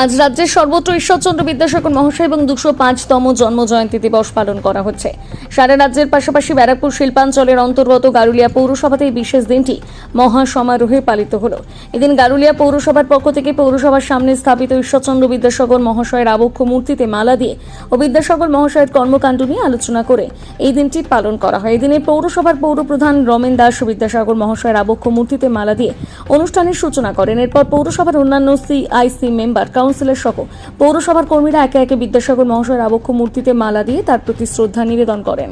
আজ রাজ্যের সর্বত্র ঈশ্বরচন্দ্র বিদ্যাসাগর মহাশয় এবং দুশো পাঁচতম জন্ম জয়ন্তী দিবস পালন করা হচ্ছে। সারা রাজ্যের পাশাপাশি ব্যারাকপুর শিল্পাঞ্চলের অন্তর্গত গারুলিয়া পৌরসভাতে এই বিশেষ দিনটি মহা সমারোহে পালিত হল। এদিন গারুলিয়া পৌরসভার পক্ষ থেকে পৌরসভার সামনে স্থাপিত ঈশ্বরচন্দ্র বিদ্যাসাগর মহাশয়ের আবক্ষ মূর্তিতে মালা দিয়ে ও বিদ্যাসাগর মহাশয়ের কর্মকাণ্ড নিয়ে আলোচনা করে এই দিনটি পালন করা হয়। এদিনে পৌরসভার পৌরপ্রধান রমেন দাস বিদ্যাসাগর মহাশয়ের আবক্ষ মূর্তিতে মালা দিয়ে অনুষ্ঠানের সূচনা করেন। এরপর পৌরসভার অন্যান্য সিআইসি মেম্বার কাউন্সিলর সহ পৌরসভার কর্মীরা একে একে বিদ্যাসাগর মহাশয়ের আবক্ষ মূর্তিতে মালা দিয়ে তার প্রতি শ্রদ্ধা নিবেদন করেন।